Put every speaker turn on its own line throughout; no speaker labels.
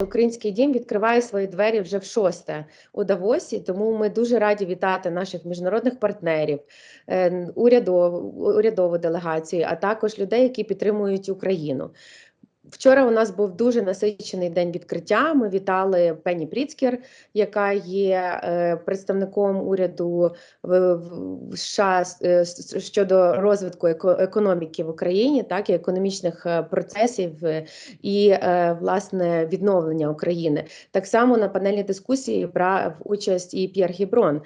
Український дім відкриває свої двері вже в шосте у Давосі, тому ми дуже раді вітати наших міжнародних партнерів, е, урядову, урядову делегацію, а також людей, які підтримують Україну. Вчора у нас був дуже насичений день відкриття. Ми вітали Пенні Пріцкер, яка є е, представником уряду США е, щодо розвитку економіки в Україні, так і економічних е, процесів і власне відновлення України. Так само на панельній дискусії брав участь і П'єр Гіброн,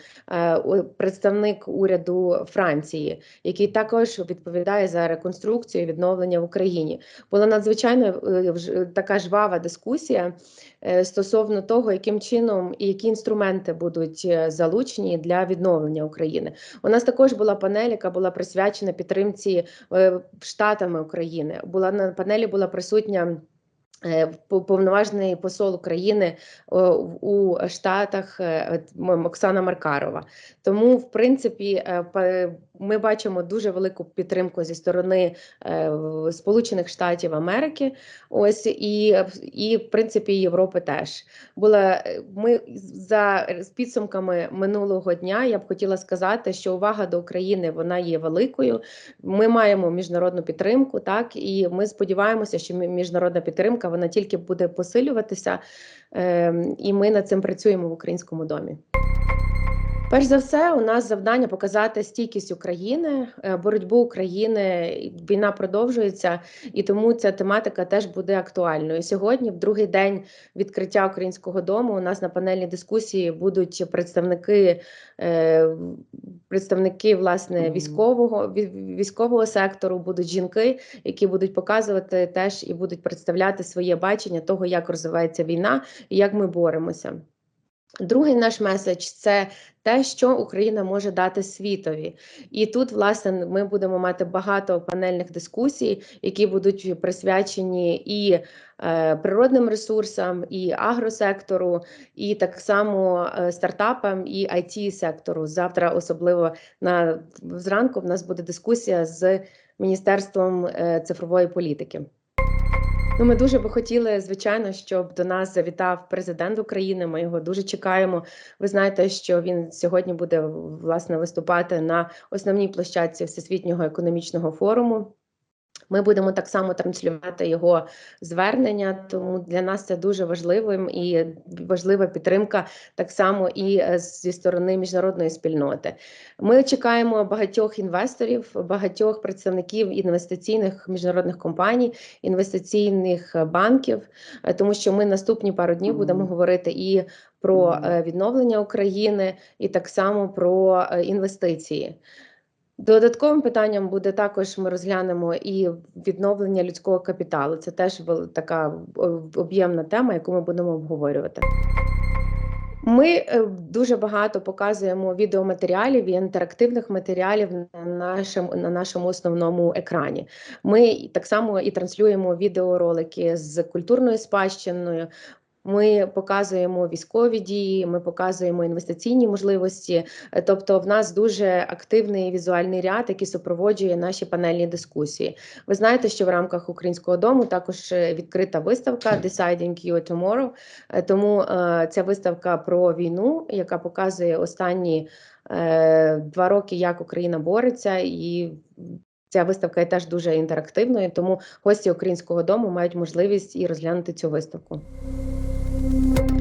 представник уряду Франції, який також відповідає за реконструкцію і відновлення в Україні. Була надзвичайно е, вж- така жвава дискусія е, стосовно того, яким чином і які інструменти будуть е, залучені для відновлення України. У нас також була панель, яка була присвячена підтримці е, штатами України. Була на панелі була присутня. е, Повноважний посол України у Штатах е, Оксана Маркарова. Тому, в принципі, е, ми бачимо дуже велику підтримку зі сторони е, Сполучених Штатів Америки. Ось і, і в принципі Європи теж була е, ми за підсумками минулого дня. Я б хотіла сказати, що увага до України вона є великою. Ми маємо міжнародну підтримку, так і ми сподіваємося, що мі- міжнародна підтримка вона тільки буде посилюватися, е, і ми над цим працюємо в українському домі. Перш за все, у нас завдання показати стійкість України, е, боротьбу України. Війна продовжується, і тому ця тематика теж буде актуальною. Сьогодні, в другий день відкриття українського дому, у нас на панельній дискусії будуть представники, е, представники власне військового військового сектору, будуть жінки, які будуть показувати теж і будуть представляти своє бачення того, як розвивається війна і як ми боремося. Другий наш меседж це те, що Україна може дати світові. І тут, власне, ми будемо мати багато панельних дискусій, які будуть присвячені і е, природним ресурсам, і агросектору, і так само е, стартапам і it сектору. Завтра, особливо на зранку, в нас буде дискусія з Міністерством е, цифрової політики. Ну, ми дуже би хотіли, звичайно, щоб до нас завітав президент України. Ми його дуже чекаємо. Ви знаєте, що він сьогодні буде власне виступати на основній площадці Всесвітнього економічного форуму. Ми будемо так само транслювати його звернення, тому для нас це дуже важливим і важлива підтримка так само і е, зі сторони міжнародної спільноти. Ми чекаємо багатьох інвесторів, багатьох представників інвестиційних міжнародних компаній, інвестиційних е, банків, е, тому що ми наступні пару днів будемо говорити і про відновлення України, і так само про інвестиції. Додатковим питанням буде також ми розглянемо і відновлення людського капіталу. Це теж така об'ємна тема, яку ми будемо обговорювати. Ми е, дуже багато показуємо відеоматеріалів і інтерактивних матеріалів на нашому, на нашому основному екрані. Ми так само і транслюємо відеоролики з культурною спадщиною. Ми показуємо військові дії, ми показуємо інвестиційні можливості. Е, Тобто, в нас дуже активний візуальний ряд, який супроводжує наші панельні дискусії. Ви знаєте, що в рамках українського дому також е, відкрита виставка Deciding You Tomorrow. Е, Тому ця виставка про війну, яка показує останні два роки, як Україна бореться, і ця виставка є теж дуже інтерактивною. Тому гості українського дому мають можливість і розглянути цю виставку. Thank you.